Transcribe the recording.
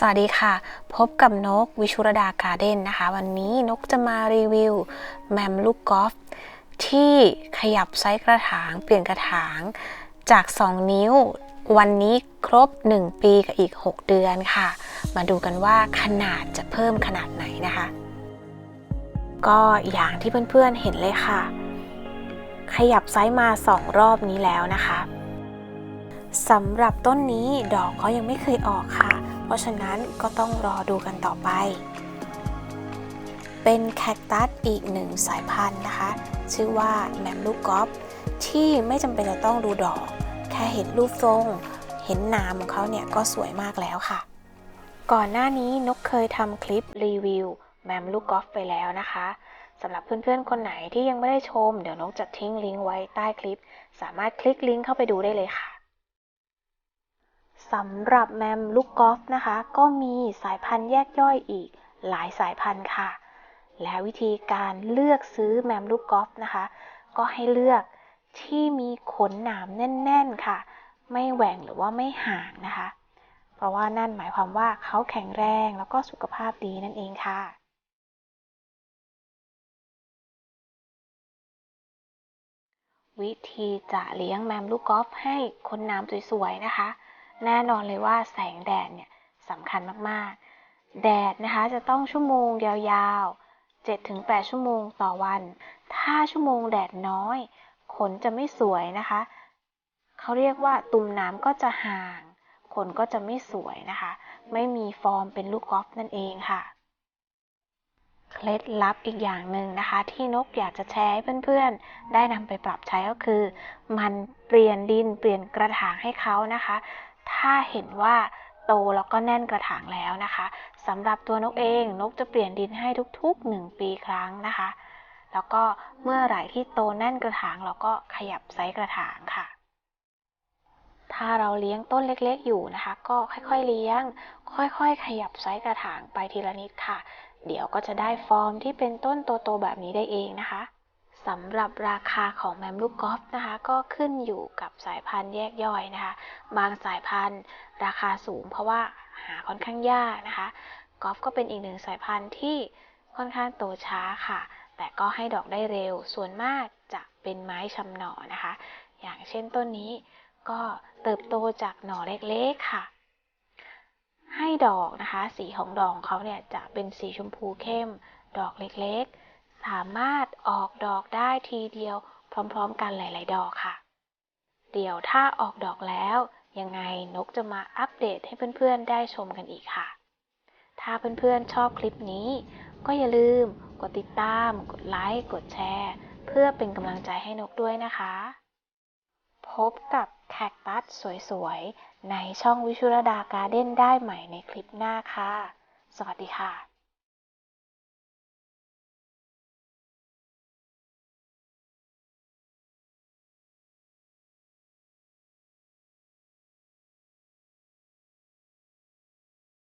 สวัสดีค่ะ พบกับนกวิชุรดาการ์เด้นนะคะ วันนี้นกจะมารีวิวแมมลูกกอล์ฟที่ขยับไซส์กระถาง เปลี่ยนกระถางจาก 2 นิ้ว วันนี้ครบ 1 ปีกับอีก 6 เดือนค่ะ มาดูกันว่าขนาดจะเพิ่มขนาดไหนนะคะ ก็อย่างที่เพื่อนๆเห็นเลยค่ะ ขยับไซส์มา 2 รอบนี้แล้วนะคะสำหรับต้นนี้ดอกเขายังไม่เคยออกค่ะ ราะฉะนั้นก็ต้องรอดูกันต่อไป เป็นแคคตัสอีกหนึ่งสายพันธุ์นะคะ ชื่อว่าแมมลูกกอล์ฟที่ไม่จำเป็นจะต้องดูดอก แค่เห็นรูปทรง เห็นนามของเขาเนี่ยก็สวยมากแล้วค่ะ ก่อนหน้านี้นกเคยทำคลิปรีวิวแมมลูกกอล์ฟไปแล้วนะคะสำหรับเพื่อนๆ คนไหนที่ยังไม่ได้ชม เดี๋ยวนกจะทิ้งลิงก์ไว้ใต้คลิป สามารถคลิกลิงก์เข้าไปดูได้เลยค่ะ สำหรับแมมลูกกอล์ฟนะคะ ก็มีสายพันธุ์แยกย่อยอีกหลายสายพันธุ์ค่ะ และวิธีการเลือกซื้อแมมลูกกอล์ฟนะคะ ก็ให้เลือกที่มีขนหนามแน่นๆค่ะ ไม่แหว่งหรือว่าไม่ห่างนะคะ เพราะว่านั่นหมายความว่าเขาแข็งแรงแล้วก็สุขภาพดีนั่นเองค่ะวิธีจะเลี้ยงแมมลูกกอล์ฟให้คนน้ำสวยๆนะคะ แน่นอนเลยว่าแสงแดดเนี่ยสำคัญมากๆ แดดนะคะจะต้องชั่วโมงยาวๆ 7-8 ชั่วโมงต่อวัน ถ้าชั่วโมงแดดน้อย ขนจะไม่สวยนะคะ เขาเรียกว่าตุ่มน้ำก็จะห่าง ขนก็จะไม่สวยนะคะ ไม่มีฟอร์มเป็นลูกกอล์ฟนั่นเองค่ะ เคล็ดลับอีกอย่างหนึ่งนะคะ ที่นกอยากจะแชร์ให้เพื่อนๆ ได้นำไปปรับใช้ก็คือ มันเปลี่ยนดินเปลี่ยนกระถางให้เขานะคะ ถ้าเห็นว่าโตแล้วก็แน่นกระถางแล้วนะคะสำหรับตัวนกเองนกจะเปลี่ยนดินให้ทุกๆ 1 ปีครั้งนะคะ แล้วก็เมื่อไหร่ที่โตแน่นกระถางเราก็ขยับไซส์กระถางค่ะ ถ้าเราเลี้ยงต้นเล็กๆอยู่นะคะ ก็ค่อยๆเลี้ยง ค่อยๆ ขยับไซส์กระถางไปทีละนิดค่ะ เดี๋ยวก็จะได้ฟอร์มที่เป็นต้นโตๆแบบนี้ได้เองนะคะ สำหรับราคาของแมมลูกกอล์ฟนะคะ ก็ขึ้นอยู่กับสายพันธุ์แยกย่อยนะคะ บางสายพันธุ์ราคาสูงเพราะว่าหาค่อนข้างยากนะคะกอล์ฟก็เป็นอีกหนึ่งสายพันธุ์ที่ค่อนข้างโตช้าค่ะ แต่ก็ให้ดอกได้เร็ว ส่วนมากจะเป็นไม้ชำหน่อนะคะ อย่างเช่นต้นนี้ก็เติบโตจากหน่อเล็กๆค่ะ ให้ดอกนะคะ สีของดอกของเขาเนี่ยจะเป็นสีชมพูเข้ม ดอกเล็กๆ สามารถออกดอกได้ทีเดียวพร้อมๆกันหลายๆ ดอกค่ะ เดี๋ยวถ้าออกดอกแล้ว ยังไงนกจะมาอัปเดตให้เพื่อนๆ ได้ชมกันอีกค่ะ ถ้าเพื่อนๆ ชอบคลิปนี้ ก็อย่าลืมกดติดตาม กดไลค์ กดแชร์ เพื่อเป็นกำลังใจให้นกด้วยนะคะ พบกับแคคตัสสวยๆ ในช่องวิชุรดาการ์เด้นได้ใหม่ในคลิปหน้าค่ะ สวัสดีค่ะ